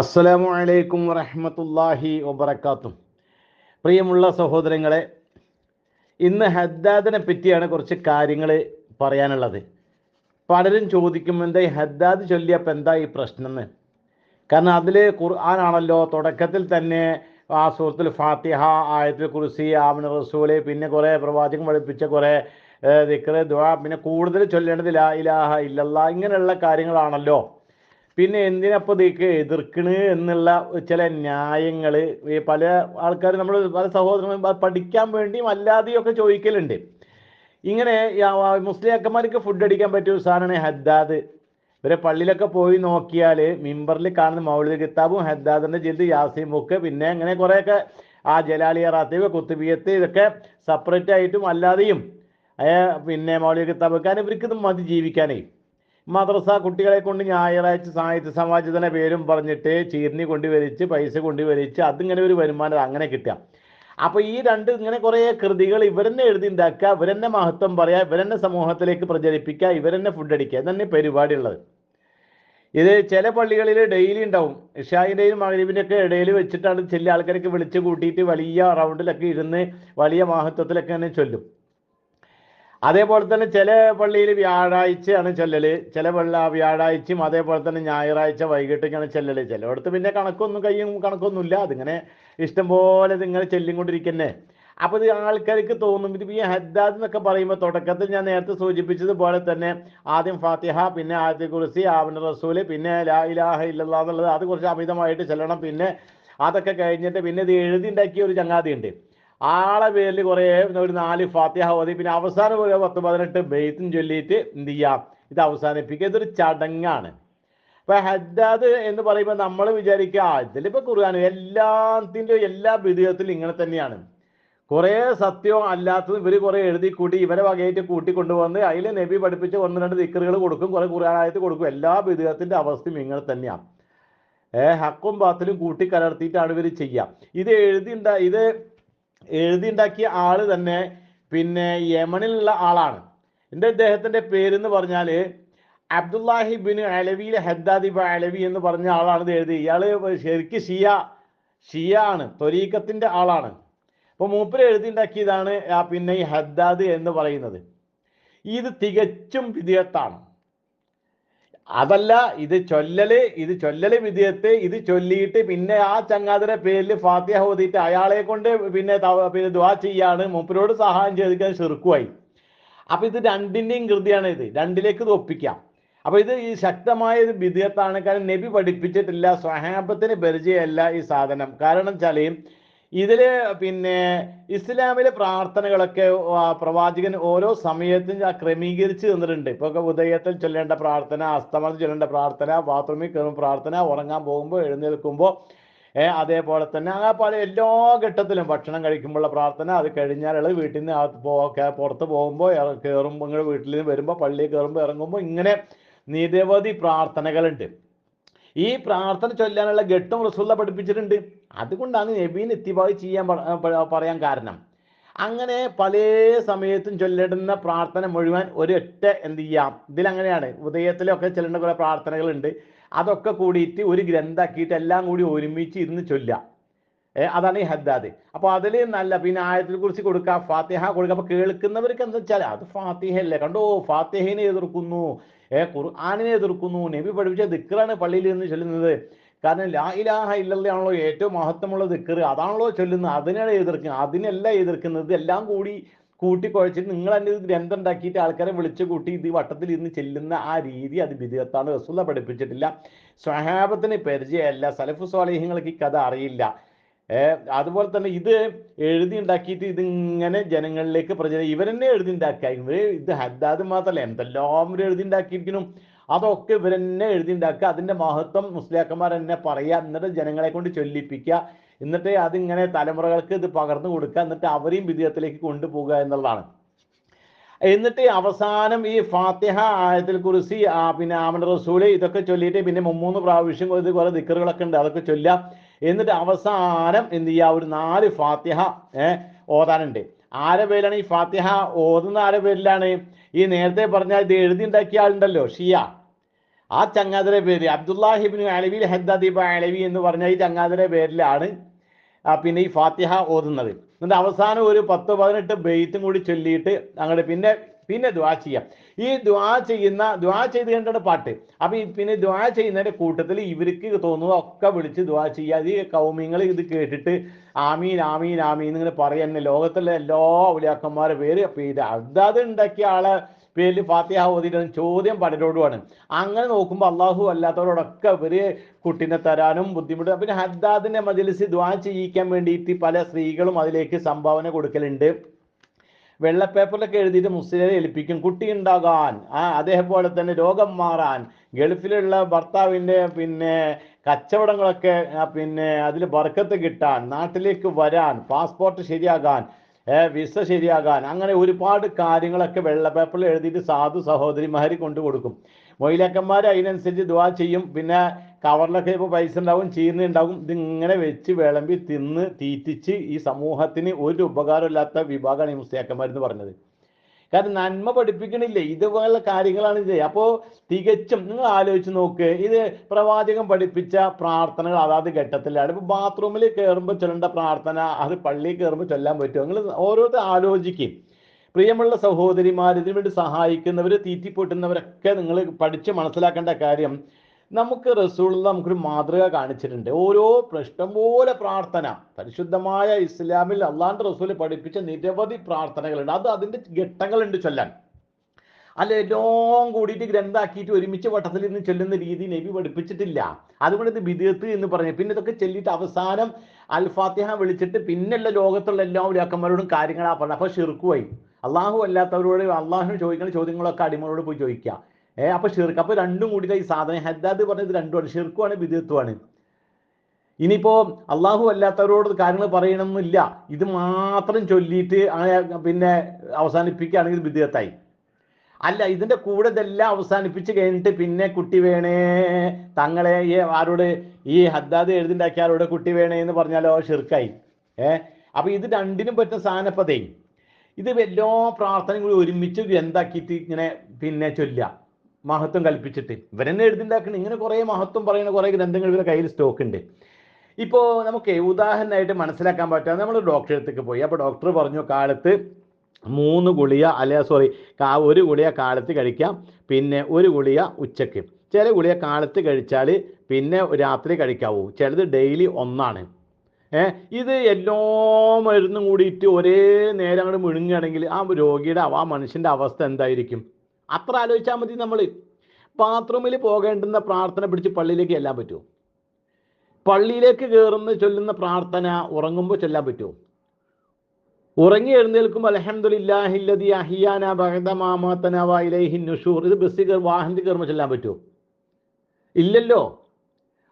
അസ്സലാമു അലൈക്കും വറഹ്മത്തുള്ളാഹി വബർക്കാത്തും പ്രിയമുള്ള സഹോദരങ്ങളെ ഇന്ന് ഹദ്ദാദിനെ പറ്റിയാണ് കുറച്ച് കാര്യങ്ങൾ പറയാനുള്ളത്. പലരും ചോദിക്കും എന്താ ഈ ഹദ്ദാദ് ചൊല്ലിയപ്പോൾ എന്താ ഈ പ്രശ്നം എന്ന് കാരണം അതിൽ ഖുർആാനാണല്ലോ തുടക്കത്തിൽ തന്നെ ആ സൂറത്തുൽ ഫാത്തിഹ ആയത്തുൽ കുർസി ആമിന റസൂൽ പിന്നെ കുറേ പ്രവാചകൻ പഠിപ്പിച്ച കുറേ ദിക്റ് ദുആ പിന്നെ കൂടുതൽ ചൊല്ലേണ്ടത് ലാ ഇലാഹ ഇല്ലല്ലാ ഇങ്ങനെയുള്ള കാര്യങ്ങളാണല്ലോ. പിന്നെ എന്തിനപ്പോൾ ഇതൊക്കെ എതിർക്കണ് എന്നുള്ള ചില ന്യായങ്ങൾ പല ആൾക്കാർ നമ്മൾ പല സഹോദരൻ പഠിക്കാൻ വേണ്ടിയും അല്ലാതെയും ഒക്കെ ചോദിക്കലുണ്ട്. ഇങ്ങനെ മുസ്ലിം അക്കന്മാർക്ക് ഫുഡ് അടിക്കാൻ പറ്റിയ ഒരു സാധനമാണ് ഹദ്ദാദ്. ഇവരെ പള്ളിയിലൊക്കെ പോയി നോക്കിയാൽ മിമ്പറിൽ കാണുന്ന മൗലിക കിതാബും ഹദ്ദാദിന്റെ ജിൽദ് യാസീം ബുക്ക് പിന്നെ അങ്ങനെ കുറേയൊക്കെ ആ ജലാലിയ റാത്തീവ് കുത്തുബിയത്ത് ഇതൊക്കെ സെപ്പറേറ്റ് ആയിട്ടും അല്ലാതെയും പിന്നെ മൗലിക കിതാബ് കാരണം ഇവർക്ക് ഇത് മതി ജീവിക്കാനേ. മദ്രസ കുട്ടികളെ കൊണ്ട് ഞായറാഴ്ച സാഹിത്യ സമാജത്തിന്റെ പേരും പറഞ്ഞിട്ട് ചീർണി കൊണ്ടുവരിച്ച് പൈസ കൊണ്ടുവരിച്ച് അതിങ്ങനെ ഒരു വരുമാനം അങ്ങനെ കിട്ടുക. അപ്പോൾ ഈ രണ്ട് ഇങ്ങനെ കുറേ കൃതികൾ ഇവരെന്നെ എഴുതി ഉണ്ടാക്കുക ഇവരെന്നെ മഹത്വം പറയുക ഇവരെന്നെ സമൂഹത്തിലേക്ക് പ്രചരിപ്പിക്കുക ഇവരെന്നെ ഫുഡ് അടിക്കുക ഇതന്നെ പരിപാടി ഉള്ളത് ഇത് ചില പള്ളികളിൽ ഡെയിലി ഉണ്ടാവും. ഇഷായിന്റെയും മഹരീബിന്റെ ഒക്കെ ഇടയിൽ വെച്ചിട്ടാണ് ചില ആൾക്കാരൊക്കെ വിളിച്ച് കൂട്ടിയിട്ട് വലിയ റൗണ്ടിലൊക്കെ ഇരുന്ന് വലിയ മഹത്വത്തിലൊക്കെ തന്നെ ചൊല്ലും. അതേപോലെ തന്നെ ചില പള്ളിയിൽ വ്യാഴാഴ്ചയാണ് ചെല്ലല്. ചില പള്ളി വ്യാഴാഴ്ചയും അതേപോലെ തന്നെ ഞായറാഴ്ച വൈകിട്ടൊക്കെയാണ് ചെല്ലല്. ചിലയിടത്ത് പിന്നെ കണക്കൊന്നും കയ്യും കണക്കൊന്നുമില്ല. അതിങ്ങനെ ഇഷ്ടംപോലെ ഇതിങ്ങനെ ചെല്ലിക്കൊണ്ടിരിക്കുന്നേ. അപ്പോൾ ഇത് ആൾക്കാർക്ക് തോന്നും ഇത് ഈ ഹദ്ദാദ് എന്നൊക്കെ പറയുമ്പോൾ തുടക്കത്തിൽ ഞാൻ നേരത്തെ സൂചിപ്പിച്ചതുപോലെ തന്നെ ആദ്യം ഫാത്തിഹ പിന്നെ ആദ്യ കുറിസി ആവിൻ റസൂൽ പിന്നെ ലാ ഇലാഹ ഇല്ലല്ലാ എന്നുള്ളത് അത് കുറച്ച് അമിതമായിട്ട് ചെല്ലണം. പിന്നെ അതൊക്കെ കഴിഞ്ഞിട്ട് പിന്നെ ഇത് എഴുതി ഉണ്ടാക്കിയ ഒരു ചങ്ങാതി ഉണ്ട് ആളെ പേരിൽ കുറേ ഒരു നാല് ഫാത്തിഹ ഓതി പിന്നെ അവസാനം ഒരു പത്ത് പതിനെട്ട് ബെയ്ത്തും ചൊല്ലിയിട്ട് എന്ത് ചെയ്യാം? ഇത് അവസാനിപ്പിക്കുക. ഇതൊരു ചടങ്ങാണ്. ഇപ്പൊ ഹജ്ജാദ് എന്ന് പറയുമ്പോൾ നമ്മൾ വിചാരിക്കുക ഇതിലിപ്പോ ഖുർആൻ എല്ലാത്തിന്റെ എല്ലാ വിധത്തിലും ഇങ്ങനെ തന്നെയാണ്. കുറേ സത്യവും അല്ലാത്തത് ഇവർ കുറേ എഴുതി കൂട്ടി ഇവരെ വകയായിട്ട് കൂട്ടി കൊണ്ടുവന്ന് അതിൽ നബി പഠിപ്പിച്ച് ഒന്ന് രണ്ട് ദിക്കറുകൾ കൊടുക്കും കുറേ ഖുർആനായിട്ട് കൊടുക്കും. എല്ലാ വിധത്തിന്റെ അവസ്ഥയും ഇങ്ങനെ തന്നെയാണ് ഏഹ് ഹക്കും ബാത്തിലും കൂട്ടി കലർത്തിയിട്ടാണ് ഇവർ ചെയ്യുക ഇത് എഴുതി ഇത് എഴുതിയുണ്ടാക്കിയ ആൾ തന്നെ പിന്നെ യമനിലുള്ള ആളാണ്. എന്റെ ഇദ്ദേഹത്തിന്റെ പേരെന്ന് പറഞ്ഞാൽ അബ്ദുല്ലാഹി ബിൻ അലവി ഹദ്ദാദിബ അലവി എന്ന് പറഞ്ഞ ആളാണ് ഇത് എഴുതി ഇയാൾ ശരിക്ക് ഷിയ ഷിയ ആണ് ത്വരീക്കത്തിന്റെ ആളാണ്. അപ്പോൾ മൂപ്പര് എഴുതിണ്ടാക്കിയതാണ് പിന്നെ ഈ ഹദ്ദാദ് എന്ന് പറയുന്നത്. ഇത് തികച്ചും വിധേയത്താണ്. അതല്ല ഇത് ചൊല്ലല് ഇത് ചൊല്ലല് വിധേയത്ത് ഇത് ചൊല്ലിയിട്ട് പിന്നെ ആ ചങ്ങാതിരെ പേരിൽ ഫാത്തിഹ ഓതിയിട്ട് അയാളെ കൊണ്ട് പിന്നെ പിന്നെ ദ്വാ ചെയ്യാണ് മൂപ്പരോട് സഹായം ചെയ്തിക്കാൻ ചെറുക്കുമായി അപ്പൊ ഇത് രണ്ടിന്റെയും കൃതിയാണ് ഇത്. രണ്ടിലേക്ക് ഇത് ഒപ്പിക്കാം. അപ്പൊ ഇത് ഈ ശക്തമായ ഒരു വിധേയത്താണ്. കാരണം നബി പഠിപ്പിച്ചിട്ടില്ല സ്വഹാബത്തിന് പരിചയമല്ല ഈ സാധനം. കാരണം വെച്ചാൽ ഇതിൽ പിന്നെ ഇസ്ലാമിലെ പ്രാർത്ഥനകളൊക്കെ പ്രവാചകൻ ഓരോ സമയത്തും ക്രമീകരിച്ച് തന്നിട്ടുണ്ട്. ഇപ്പൊ ഉദയത്തിൽ ചൊല്ലേണ്ട പ്രാർത്ഥന അസ്തമനത്തിൽ ചൊല്ലേണ്ട പ്രാർത്ഥന ബാത്റൂമിൽ കയറും പ്രാർത്ഥന ഉറങ്ങാൻ പോകുമ്പോൾ എഴുന്നേൽക്കുമ്പോൾ അതേപോലെ തന്നെ ആ പല എല്ലാ ഘട്ടത്തിലും ഭക്ഷണം കഴിക്കുമ്പോഴുള്ള പ്രാർത്ഥന അത് കഴിഞ്ഞാൽ വീട്ടിൽ നിന്ന് പുറത്ത് പോകുമ്പോൾ കയറുമ്പോൾ വീട്ടിൽ നിന്ന് വരുമ്പോൾ പള്ളിയിൽ കയറുമ്പോൾ ഇറങ്ങുമ്പോൾ ഇങ്ങനെ നിരവധി പ്രാർത്ഥനകളുണ്ട്. ഈ പ്രാർത്ഥന ചൊല്ലാനുള്ള ഘട്ടം റസൂല്ല പഠിപ്പിച്ചിട്ടുണ്ട്. അതുകൊണ്ടാണ് നബീൻ എത്തിബായി ചെയ്യാൻ പറയാൻ കാരണം. അങ്ങനെ പല സമയത്തും ചൊല്ലിടുന്ന പ്രാർത്ഥന മുഴുവൻ ഒരൊറ്റ എന്ത് ചെയ്യാം? ഇതിലങ്ങനെയാണ്. ഉദയത്തിലൊക്കെ ചെല്ലേണ്ട കുറേ പ്രാർത്ഥനകളുണ്ട്. അതൊക്കെ കൂടിയിട്ട് ഒരു ഗ്രന്ഥാക്കിയിട്ട് എല്ലാം കൂടി ഒരുമിച്ച് ഇരുന്ന് ചൊല്ലുക. അതാണ് ഈ ഹദ്ദാദ്. അപ്പോൾ അതിൽ നല്ല പിന്നെ ആയത്തിൽ കുറിച്ച് കൊടുക്കുക ഫാത്തിഹ കൊടുക്കുക അപ്പോൾ കേൾക്കുന്നവർക്ക് എന്താ വെച്ചാൽ അത് ഫാത്തിഹയല്ലേ. കണ്ടോ? ഫാത്തിഹനെ എതിർക്കുന്നു. ഏ ഖുർആാനിനെ എതിർക്കുന്നു. നബി പഠിപ്പിച്ച ദിക്കറാണ് പള്ളിയിൽ നിന്ന് ചൊല്ലുന്നത്. കാരണം ലാ ഇലാഹ ഇല്ലല്ലാണല്ലോ ഏറ്റവും മഹത്വമുള്ള ദിക്കർ അതാണല്ലോ ചൊല്ലുന്നത്. അതിനാണ് എതിർക്കുന്നത്. അതിനല്ല എതിർക്കുന്നത്. എല്ലാം കൂടി കൂട്ടിക്കുഴച്ചിട്ട് നിങ്ങൾ എന്റെ ഗ്രന്ഥം ഉണ്ടാക്കിയിട്ട് ആൾക്കാരെ വിളിച്ചു കൂട്ടി ഇത് വട്ടത്തിൽ ഇരുന്ന് ചെല്ലുന്ന ആ രീതി അത് വിധേയത്താണ് റസൂല പഠിപ്പിച്ചിട്ടില്ല. സ്വഹാബത്തിന് പരിചയമല്ല. സലഫു സ്വാലിഹ്യങ്ങൾക്ക് ഈ കഥ അറിയില്ല. അതുപോലെ തന്നെ ഇത് എഴുതി ഉണ്ടാക്കിയിട്ട് ഇതിങ്ങനെ ജനങ്ങളിലേക്ക് പ്രചരണം ഇവരെന്നെ എഴുതി ഉണ്ടാക്കുക ഇവർ ഇത് ഹദ്ദാദ് മാത്രമല്ല എന്തെല്ലാം ഇവർ എഴുതി ഉണ്ടാക്കിയിരിക്കുന്നു അതൊക്കെ ഇവരെന്നെ എഴുതി ഉണ്ടാക്കുക അതിന്റെ മഹത്വം മുസ്ലിയാക്കന്മാർ എന്നെ പറയുക എന്നിട്ട് ജനങ്ങളെ കൊണ്ട് ചൊല്ലിപ്പിക്കുക എന്നിട്ട് അതിങ്ങനെ തലമുറകൾക്ക് ഇത് പകർന്നു കൊടുക്കുക എന്നിട്ട് അവരെയും വിധേയത്തിലേക്ക് കൊണ്ടുപോകുക എന്നുള്ളതാണ്. എന്നിട്ട് അവസാനം ഈ ഫാത്തിഹ ആയത്തിൽ കുറിച്ച് പിന്നെ ആമൻ റസൂൽ ഇതൊക്കെ ചൊല്ലിയിട്ട് പിന്നെ മുമ്മൂന്ന് പ്രാവശ്യം ഇത് കുറെ ദിക്കറുകളൊക്കെ ഉണ്ട്. അതൊക്കെ ചൊല്ലുക. എന്നിട്ട് അവസാനം എന്ത് ചെയ്യുക ഒരു നാല് ഫാത്തിഹ ഏഹ് ഓതാനുണ്ട്. ആരെ പേരിലാണ് ഈ ഫാത്തിഹ ഓതുന്ന ആരെ പേരിലാണ്? ഈ നേരത്തെ പറഞ്ഞ ഇത് എഴുതി ഉണ്ടാക്കിയ ആളുണ്ടല്ലോ ഷിയ. ആ ചങ്ങാതിരെ പേര് അബ്ദുല്ലാഹിബിൻ അലവിൽ ഹദ്ദീബ അലവി എന്ന് പറഞ്ഞ ഈ ചങ്ങാതിരെ പേരിലാണ് പിന്നെ ഈ ഫാത്തിഹ ഓതുന്നത്. എന്നിട്ട് അവസാനം ഒരു പത്ത് പതിനെട്ട് ബെയ്ത്തും കൂടി ചൊല്ലിയിട്ട് അങ്ങോട്ട് പിന്നെ പിന്നെ ദ്വാ ചെയ്യാം. ഈ ദ്വാ ചെയ്യുന്ന ദ്വാ ചെയ്ത് കണ്ടിട്ട് പാട്ട്. അപ്പൊ പിന്നെ ദ്വാ ചെയ്യുന്നതിന്റെ കൂട്ടത്തിൽ ഇവർക്ക് തോന്നുക ഒക്കെ വിളിച്ച് ദ്വാ ചെയ്യുക. ഈ കൗമിങ്ങൾ ഇത് കേട്ടിട്ട് ആമീൻ ആമീൻ ആമീൻ ഇങ്ങനെ പറയുന്ന ലോകത്തിലെ എല്ലാ ഔലിയാക്കന്മാരെ പേര് ഇത് അതാത് ഉണ്ടാക്കിയ ആളെ പേരിൽ ഫാത്തിഹ ഓതിയിട്ട് ചോദ്യം പലരോടുമാണ്. അങ്ങനെ നോക്കുമ്പോൾ അള്ളാഹു അല്ലാത്തവരോടൊക്കെ ഇവർ കുട്ടിനെ തരാനും ബുദ്ധിമുട്ട്. പിന്നെ ഹദ്ദാദിന്റെ മജിലിസ് ദ്വാ ചെയ്യിക്കാൻ വേണ്ടിയിട്ട് പല സ്ത്രീകളും അതിലേക്ക് സംഭാവന കൊടുക്കലുണ്ട്. വെള്ള പേപ്പറിലൊക്കെ എഴുതിയിട്ട് മുസ്ലിരെ ഏൽപ്പിക്കും. കുട്ടി ഉണ്ടാകാൻ ആ അതേപോലെ തന്നെ രോഗം മാറാൻ ഗൾഫിലുള്ള ഭർത്താവിന്റെ പിന്നെ കച്ചവടങ്ങളൊക്കെ പിന്നെ അതിൽ ബർക്കത്ത് കിട്ടാൻ നാട്ടിലേക്ക് വരാൻ പാസ്പോർട്ട് ശരിയാകാൻ വിസ ശരിയാകാൻ അങ്ങനെ ഒരുപാട് കാര്യങ്ങളൊക്കെ വെള്ള പേപ്പറിൽ എഴുതിയിട്ട് സാധു സഹോദരിമാർ കൊണ്ടു കൊടുക്കും മൊയിലക്കന്മാർ അതിനനുസരിച്ച് ദുവാ ചെയ്യും. പിന്നെ കവറിലൊക്കെ ഇപ്പോൾ പൈസ ഉണ്ടാവും ചീർന്ന് ഉണ്ടാവും ഇതിങ്ങനെ വെച്ച് വിളമ്പി തിന്ന് തീറ്റിച്ച് ഈ സമൂഹത്തിന് ഒരു ഉപകാരമില്ലാത്ത വിഭാഗമാണ് ഈ മുസ്ലിയാക്കന്മാരെന്ന് പറഞ്ഞത്. കാരണം നന്മ പഠിപ്പിക്കണില്ലേ? ഇതുപോലുള്ള കാര്യങ്ങളാണ് ഇത്. അപ്പോൾ തികച്ചും നിങ്ങൾ ആലോചിച്ച് നോക്ക് ഇത് പ്രവാചകൻ പഠിപ്പിച്ച പ്രാർത്ഥനകൾ അതാത് ഘട്ടത്തിലാണ്. ഇപ്പോൾ ബാത്റൂമിൽ കയറുമ്പോൾ ചൊല്ലേണ്ട പ്രാർത്ഥന അത് പള്ളിയിൽ കയറുമ്പോൾ ചൊല്ലാൻ പറ്റുമോ? നിങ്ങൾ ഓരോരുത്തർ ആലോചിക്കും. പ്രിയമുള്ള സഹോദരിമാർ ഇതിനു വേണ്ടി സഹായിക്കുന്നവർ തീറ്റിപ്പൊട്ടുന്നവരൊക്കെ നിങ്ങൾ പഠിച്ച് മനസ്സിലാക്കേണ്ട കാര്യം നമുക്ക് റസൂൾ നമുക്കൊരു മാതൃക കാണിച്ചിട്ടുണ്ട്. ഓരോ പ്രശ്നം പോലെ പ്രാർത്ഥന. പരിശുദ്ധമായ ഇസ്ലാമിൽ അള്ളാന്റെ റസൂൽ പഠിപ്പിച്ച നിരവധി പ്രാർത്ഥനകളുണ്ട്. അത് അതിന്റെ ഘട്ടങ്ങളുണ്ട് ചൊല്ലാൻ. അല്ല എല്ലാം കൂടിയിട്ട് ഗ്രന്ഥാക്കിയിട്ട് ഒരുമിച്ച് വട്ടത്തിൽ നിന്ന് ചെല്ലുന്ന രീതി നബി പഠിപ്പിച്ചിട്ടില്ല. അതുകൊണ്ട് ഇത് ബിദിയത്ത് എന്ന് പറഞ്ഞു പിന്നെ ഇതൊക്കെ ചെല്ലിയിട്ട് അവസാനം അൽ ഫാത്തിഹ വിളിച്ചിട്ട് പിന്നെയുള്ള ലോകത്തുള്ള എല്ലാ ഉലാക്കന്മാരോടും കാര്യങ്ങളാ പറഞ്ഞത്. അപ്പൊ ഷിർക്കുമായി അള്ളാഹു അല്ലാത്തവരോട് അള്ളാഹുവിന് ചോദിക്കുന്ന ചോദ്യങ്ങളൊക്കെ അടിമകളോട് പോയി ചോദിക്കുക. ഏ അപ്പൊ ഷിർക്ക് അപ്പൊ രണ്ടും കൂടി ഈ സാധനം ഹദ്ദാദ് പറഞ്ഞത് രണ്ടുമാണ് ഷിർക്കുമാണ് വിദ്യത്വമാണ് ഇനിയിപ്പോ അള്ളാഹു അല്ലാത്തവരോട് കാര്യങ്ങൾ പറയണമെന്നില്ല ഇത് മാത്രം ചൊല്ലിയിട്ട് പിന്നെ അവസാനിപ്പിക്കുകയാണെങ്കിൽ വിദ്യത്തായി അല്ല ഇതിന്റെ കൂടെ ഇതെല്ലാം അവസാനിപ്പിച്ച് കഴിഞ്ഞിട്ട് പിന്നെ കുട്ടി വേണേ തങ്ങളെ ഈ ആരോട് ഈ ഹദ്ദാദ് എഴുതിണ്ടാക്കിയ ആരോട് കുട്ടി വേണേ എന്ന് പറഞ്ഞാലോ ഷിർക്കായി ഏഹ് അപ്പൊ ഇത് രണ്ടിനും പറ്റുന്ന സാധനപ്പതേ ഇത് എല്ലാ പ്രാർത്ഥനയും കൂടി ഒരുമിച്ച് എന്താക്കിയിട്ട് ഇങ്ങനെ പിന്നെ ചൊല്ലുക. മഹത്വം കൽപ്പിച്ചിട്ട്. ഇവരെന്നെ എഴുതിണ്ടാക്കണം. ഇങ്ങനെ കുറേ മഹത്വം പറയുന്ന കുറേ ഗ്രന്ഥങ്ങൾ ഇവരുടെ കയ്യിൽ സ്റ്റോക്ക് ഉണ്ട്. ഇപ്പോൾ നമുക്ക് ഉദാഹരണമായിട്ട് മനസ്സിലാക്കാൻ പറ്റാതെ നമ്മൾ ഡോക്ടറെ അടുത്തേക്ക് പോയി. അപ്പോൾ ഡോക്ടർ പറഞ്ഞു കാലത്ത് മൂന്ന് ഗുളിക അല്ല സോറി കാ ഒരു ഗുളിക കാലത്ത് കഴിക്കാം പിന്നെ ഒരു ഗുളിക ഉച്ചയ്ക്ക്. ചില ഗുളിക കാലത്ത് കഴിച്ചാൽ പിന്നെ രാത്രി കഴിക്കാവൂ. ചിലത് ഡെയിലി ഒന്നാണ്. ഏഹ് ഇത് എല്ലാ മരുന്നും കൂടിയിട്ട് ഒരേ നേരം അങ്ങോട്ട് മുഴുങ്ങുകയാണെങ്കിൽ ആ രോഗിയുടെ ആ മനുഷ്യന്റെ അവസ്ഥ എന്തായിരിക്കും? അത്ര ആലോചിച്ചാൽ മതി നമ്മൾ ബാത്റൂമിൽ പോകേണ്ടുന്ന പ്രാർത്ഥന പിടിച്ച് പള്ളിയിലേക്ക് ചെല്ലാൻ പറ്റുമോ? പള്ളിയിലേക്ക് കയറുന്ന ചൊല്ലുന്ന പ്രാർത്ഥന ഉറങ്ങുമ്പോൾ ചൊല്ലാൻ പറ്റുമോ? ഉറങ്ങി എഴുന്നേൽക്കുമ്പോൾ അലഹമുല്ലാഹില്ലതി അഹിയാന ബഹദമാമാത്തന വൈലൈഹി നുഷൂർ. ഇത് ബസ്സിൽ കയറി വാഹനത്തിൽ കയറുമ്പോൾ ചൊല്ലാൻ പറ്റുമോ? ഇല്ലല്ലോ.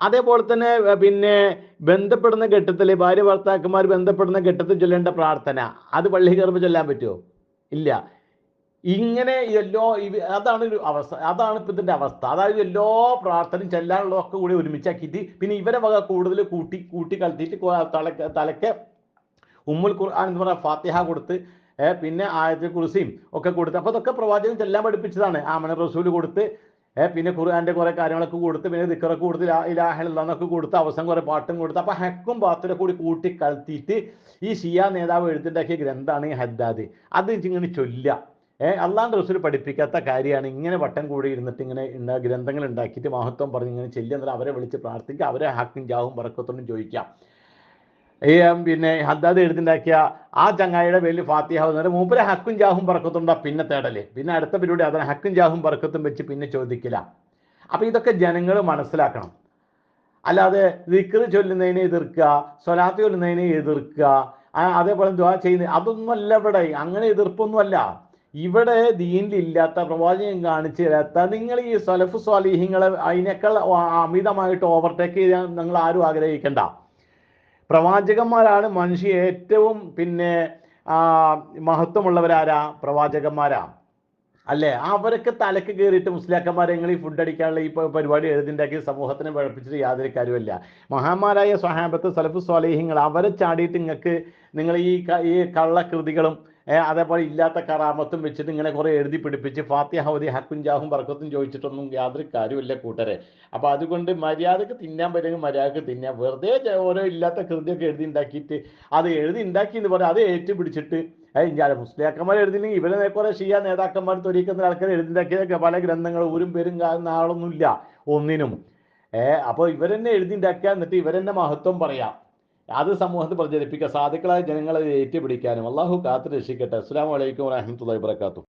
അതേപോലെ തന്നെ പിന്നെ ബന്ധപ്പെടുന്ന ഘട്ടത്തിൽ ഭാര്യ ഭർത്താക്കന്മാർ ബന്ധപ്പെടുന്ന ഘട്ടത്തിൽ ചൊല്ലേണ്ട പ്രാർത്ഥന. അത് പള്ളി കയറുമ്പോൾ ചൊല്ലാൻ പറ്റുമോ? ഇല്ല. ഇങ്ങനെ എല്ലോ അതാണ് ഒരു അവസ്ഥ അതാണ് ഇപ്പൊ ഇതിന്റെ അവസ്ഥ. അതായത് എല്ലാ പ്രാർത്ഥനയും ചെല്ലാനുള്ളതൊക്കെ കൂടി ഒരുമിച്ചാക്കിയിട്ട് പിന്നെ ഇവരെ വക കൂടുതൽ കൂട്ടി കൂട്ടി കലത്തിയിട്ട് തലക്ക് തലക്ക് ഉമ്മുൽ ഖുർആൻ എന്ന് പറഞ്ഞ ഫാത്തിഹ കൊടുത്ത് പിന്നെ ആയത്തിൽ കുറിസിയും ഒക്കെ കൊടുത്ത്. അപ്പോൾ അതൊക്കെ പ്രവാചകൻ ചെല്ലാൻ പഠിപ്പിച്ചതാണ്. ആമന റസൂൽ കൊടുത്ത് പിന്നെ ഖുർആന്റെ കുറെ കാര്യങ്ങളൊക്കെ കൊടുത്ത് പിന്നെ ദിക്കറൊക്കെ കൊടുത്ത് ലാ ഇലാഹ ഇല്ലല്ലാഹ് കൊടുത്ത് അവസാനം കുറെ പാട്ടും കൊടുത്ത്. അപ്പൊ ഹക്കും ബാത്തിലെ കൂടി കൂട്ടി കലത്തിയിട്ട് ഈ ഷിയ നേതാവ് എഴുത്തുണ്ടാക്കിയ ഗ്രന്ഥാണ് ഈ ഹദ്ദാദ്. അത് ഇങ്ങനെ ചൊല്ലുക. ഏഹ് അള്ളാന്റെ റസൂൽ പഠിപ്പിക്കാത്ത കാര്യമാണ് ഇങ്ങനെ വട്ടം കൂടി ഇരുന്നിട്ട് ഇങ്ങനെ ഉണ്ട ഗ്രന്ഥങ്ങൾ ഉണ്ടാക്കിയിട്ട് മഹത്വം പറഞ്ഞ് ഇങ്ങനെ എന്നിട്ട് അവരെ വിളിച്ച് പ്രാർത്ഥിക്കുക അവരെ ഹാക്കും ജാവും പറക്കത്തൊന്നും ചോദിക്കാം. ഈ പിന്നെ ഹദ്ദാദ് എഴുതിണ്ടാക്കിയ ആ ചങ്ങായിയുടെ ഫാത്തിഹ എന്നിട്ട് മൂപ്പരെ ഹക്കും ജാഹും പറക്കത്തുണ്ടാ പിന്നെ തേടൽ. പിന്നെ അടുത്ത പരിപാടി അതിനെ ഹക്കും ജാഹും പറക്കത്തും വെച്ച് പിന്നെ ചോദിക്കില്ല. അപ്പൊ ഇതൊക്കെ ജനങ്ങൾ മനസ്സിലാക്കണം. അല്ലാതെ ദിക്ർ ചൊല്ലുന്നതിനെ എതിർക്കുക സ്വലാത്ത് ചൊല്ലുന്നതിനെ എതിർക്കുക അതേപോലെ ദ്വാ ചെയ്യുന്ന അതൊന്നുമല്ല ഇവിടെ. അങ്ങനെ എതിർപ്പൊന്നുമല്ല. ഇവിടെ ദീനിലില്ലാത്ത പ്രവാചകൻ കാണിച്ചു തരാത്ത നിങ്ങൾ ഈ സലഫ് സ്വാലിഹിങ്ങളെ അതിനേക്കാൾ അമിതമായിട്ട് ഓവർടേക്ക് ചെയ്യാൻ നിങ്ങൾ ആരും ആഗ്രഹിക്കണ്ട. പ്രവാചകന്മാരാണ് മനുഷ്യ ഏറ്റവും പിന്നെ മഹത്വമുള്ളവരാരാ? പ്രവാചകന്മാരാ. അല്ലേ? അവരൊക്കെ തലക്ക് കയറിയിട്ട് മുസ്ലിയാക്കന്മാരെ നിങ്ങൾ ഈ ഫുഡ് അടിക്കാനുള്ള ഈ പരിപാടി എഴുതിണ്ടാക്കി സമൂഹത്തിനെ പഴപ്പിച്ചിട്ട് യാതൊരു കാര്യമില്ല മഹാന്മാരായ സ്വഹാബത്ത് സലഫ് സ്വാലേഹിങ്ങൾ അവരെ ചാടിയിട്ട് നിങ്ങൾക്ക് നിങ്ങൾ ഈ ഈ കള്ളകൃതികളും അതേപോലെ ഇല്ലാത്ത കറാമത്തും വെച്ചിട്ട് ഇങ്ങനെ കുറേ എഴുതി പിടിപ്പിച്ച് ഫാത്തിഹ ഹക്കുഞ്ചാഹും ബർക്കത്തും ചോദിച്ചിട്ടൊന്നും യാതൊരു കാര്യമില്ല കൂട്ടരെ. അപ്പോൾ അതുകൊണ്ട് മര്യാദയ്ക്ക് തിന്നാൻ പറ്റുമെങ്കിൽ മര്യാദയ്ക്ക് തിന്നാൻ. വെറുതെ ഓരോ ഇല്ലാത്ത കൃതിയൊക്കെ എഴുതി ഉണ്ടാക്കിയിട്ട് അത് എഴുതി ഉണ്ടാക്കി എന്ന് പറയാം അത് ഏറ്റു പിടിച്ചിട്ട് ഞാൻ മുസ്ലിയാക്കന്മാർ എഴുതില്ലെങ്കിൽ ഇവരെ കുറേ ഷിയ നേതാക്കന്മാർ തൊരിക്കുന്ന ആൾക്കാർ എഴുതിണ്ടാക്കിയതൊക്കെ പല ഗ്രന്ഥങ്ങൾ ഊരും പേരും കാണുന്ന ആളൊന്നുമില്ല ഒന്നിനും. ഏഹ് അപ്പോൾ ഇവരെന്നെ എഴുതി ഉണ്ടാക്കുക എന്നിട്ട് ഇവരെന്നെ മഹത്വം പറയാം. അത് സമൂഹത്തിൽ പ്രചരിപ്പിക്കുക സാധുക്കളായ ജനങ്ങളെ ഏറ്റുപിടിക്കാനും അള്ളാഹു കാത്തു രക്ഷിക്കട്ടെ അസ്സാം വലൈക്കും വാഹമത്തല്ലാ വാത്തു